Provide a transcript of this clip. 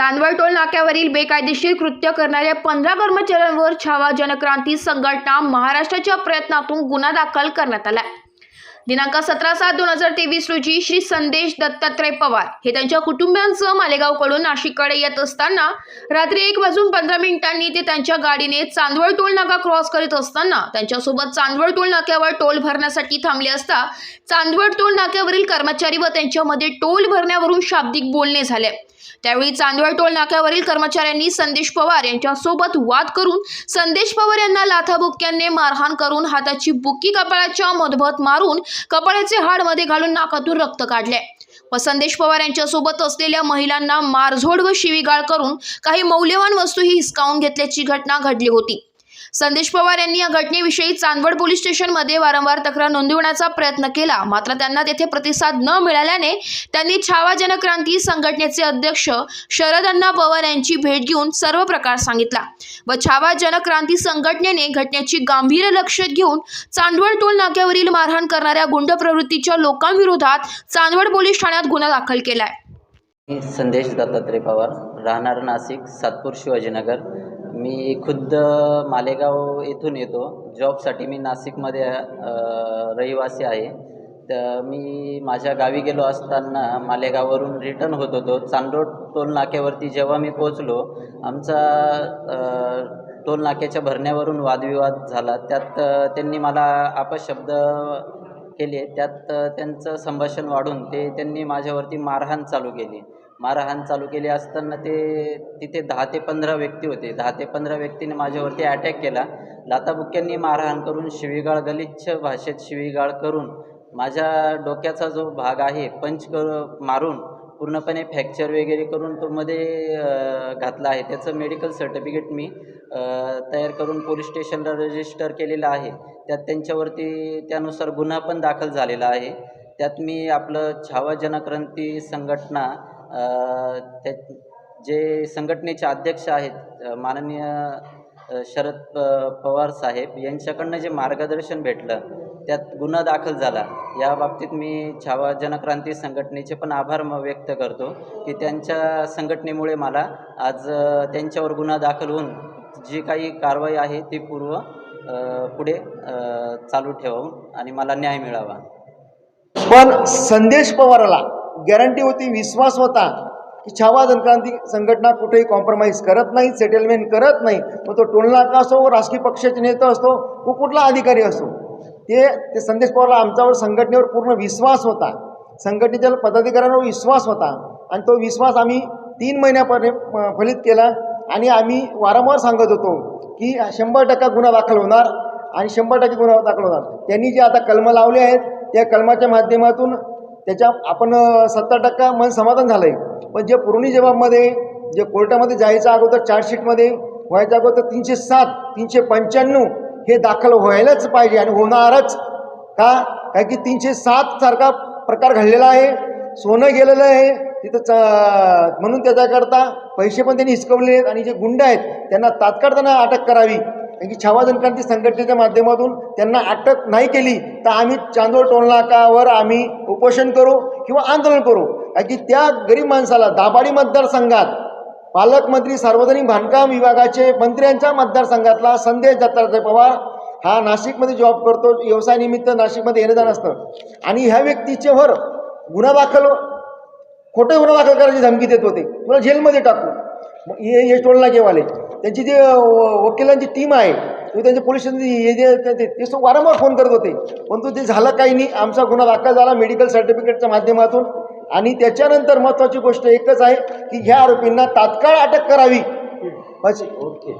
Chandwad toll नाक्यावरील बेकायदेशीर कृत्य करणाऱ्या पंधरा कर्मचाऱ्यांवर छावा जनक्रांती संघटना महाराष्ट्राच्या प्रयत्नातून गुन्हा दाखल करण्यात आला दिनांक सतरा सात दोन हजार तेवीस रोजी श्री संदेश दत्तात्रय पवार हे त्यांच्या कुटुंबियांसह मालेगावकडून नाशिककडे येत असताना रात्री एक वाजून पंधरा मिनिटांनी ते त्यांच्या गाडीने चांदवड टोल नाका क्रॉस करीत असताना त्यांच्यासोबत चांदवड टोल नाक्यावर टोल भरण्यासाठी थांबले असता चांदवड टोल नाक्यावरील कर्मचारी व त्यांच्यामध्ये टोल भरण्यावरून शाब्दिक बोलणे झाले. त्यावेळी चांदवड टोल नाक्यावरील कर्मचाऱ्यांनी संदेश पवार यांच्यासोबत वाद करून संदेश पवार यांना लाथाबुक्क्याने मारहाण करून हाताची बुक्की कपाळाच्या मधभत मारून कपाळाचे हाडमध्ये घालून नाकातून रक्त काढले. व संदेश पवार यांच्यासोबत असलेल्या महिलांना मारझोड व शिवीगाळ करून काही मौल्यवान वस्तूही हिसकावून घेतल्याची घटना घडली होती. संदेश पवार यांनी या घटनेविषयी चांदवड पोलीस स्टेशनमध्ये वारंवार तक्रार नोंदविण्याचा प्रयत्न केला. मात्र त्यांना तेथे प्रतिसाद न मिळाल्याने त्यांनी छावा जनक्रांती संघटनेचे अध्यक्ष शरदअण्णा पवार यांची भेट घेऊन सर्व प्रकार सांगितला व छावा जनक्रांती संघटनेने घटनेची गांभीर्य लक्षात घेऊन चांदवड टोल नाक्यावरील मारहाण करणाऱ्या गुंड प्रवृत्तीच्या लोकांविरोधात चांदवड पोलीस ठाण्यात गुन्हा दाखल केलाय. संदेश दत्तात्रय पवार राहणार नाशिक सातपूर शिवाजीनगर मी खुद्द मालेगाव येथून येतो. जॉबसाठी मी नाशिकमध्ये रहिवासी आहे. तर मी माझ्या गावी गेलो असताना मालेगाववरून रिटर्न होत होतो. चांदोड टोल नाक्यावरती जेव्हा मी पोचलो आमचा टोलनाक्याच्या टोल नाक्याच्या भरण्यावरून वादविवाद झाला. त्यात त्यांनी मला अपशब्द केले. त्यात त्यांचं संभाषण वाढून ते त्यांनी माझ्यावरती मारहाण चालू केली. मारहाण चालू केली असताना ते तिथे दहा ते पंधरा व्यक्ती होते. दहा ते पंधरा व्यक्तीने माझ्यावरती अटॅक केला. लाताबुक्क्यांनी मारहाण करून शिवीगाळ गलिच्छ भाषेत शिवीगाळ करून माझ्या डोक्याचा जो भाग आहे पंच कर मारून पूर्णपणे फ्रॅक्चर वगैरे करून तो मध्ये घातला आहे. त्याचं मेडिकल सर्टिफिकेट मी तयार करून पोलीस स्टेशनला रजिस्टर केलेलं आहे. त्यात त्यांच्यावरती त्यानुसार गुन्हा पण दाखल झालेला आहे. त्यात मी आपलं छावा जनक्रांती संघटना त्या जे संघटनेचे अध्यक्ष आहेत माननीय शरद प पवार साहेब यांच्याकडनं जे मार्गदर्शन भेटलं त्यात गुन्हा दाखल झाला. या बाबतीत मी छावा जनक्रांती संघटनेचे पण आभार म व्यक्त करतो की त्यांच्या संघटनेमुळे मला आज त्यांच्यावर गुन्हा दाखल होऊन जी काही कारवाई आहे ती पूर्व पुढे चालू ठेवून आणि मला न्याय मिळावा. पण संदेश पवारला गॅरंटी होती विश्वास होता की छावा जनक्रांती संघटना कुठेही कॉम्प्रोमाइज करत नाही सेटलमेंट करत नाही. मग तो टोलनाका असो राजकीय पक्षाचे नेता असतो व कुठला अधिकारी असो ते ते संदेश पवारला आमच्यावर संघटनेवर पूर्ण विश्वास होता. संघटनेच्या पदाधिकाऱ्यांवर विश्वास होता. आणि तो विश्वास आम्ही तीन महिन्यापर्यंत फलित केला. आणि आम्ही वारंवार सांगत होतो की शंभर टक्का गुन्हा दाखल होणार आणि शंभर टक्के गुन्हा दाखल होणार. त्यांनी जे आता कलमं लावले आहेत त्या कलमाच्या माध्यमातून त्याच्या आपण सत्तर टक्का मन समाधान झालं आहे पण जे पुरवणी जबाबमध्ये जे कोर्टामध्ये जायचं अगोदर चार्जशीटमध्ये व्हायच्या अगोदर तीनशे सात तीनशे पंच्याण्णव हे दाखल व्हायलाच पाहिजे आणि होणारच. का? काय की तीनशे सात सारखा प्रकार घडलेला आहे. सोनं गेलेलं आहे. तिथं च म्हणून त्याच्याकरता पैसे पण त्यांनी हिसकवले आहेत आणि जे गुंड आहेत त्यांना तात्काळ त्यांना अटक करावी. कारण की छावा जनक्रांती संघटनेच्या माध्यमातून त्यांना अटक नाही केली तर आम्ही चांदोळ टोलनाकावर आम्ही उपोषण करू किंवा आंदोलन करू. कारण की त्या गरीब माणसाला दाबाडी मतदारसंघात पालकमंत्री सार्वजनिक बांधकाम विभागाचे मंत्र्यांच्या मतदारसंघातला संदेश दत्तात्रय पवार हा नाशिकमध्ये जॉब करतो व्यवसायानिमित्त नाशिकमध्ये येणं जाणं असतं. आणि ह्या व्यक्तीच्यावर गुन्हा दाखल खोटे गुन्हा दाखल करायची धमकी देत होते. तुला जेलमध्ये टाकू. ये हे टोलना टोल त्यांची जे वकिलांची टीम आहे किंवा त्यांचे पोलीस स्टेशन हे जे ते- सो- वारंवार फोन करत होते. परंतु ते झालं काही नाही. आमचा गुन्हा दाखल झाला मेडिकल सर्टिफिकेटच्या माध्यमातून. आणि त्याच्यानंतर महत्त्वाची गोष्ट एकच आहे की ह्या आरोपींना तात्काळ अटक करावी. ओके.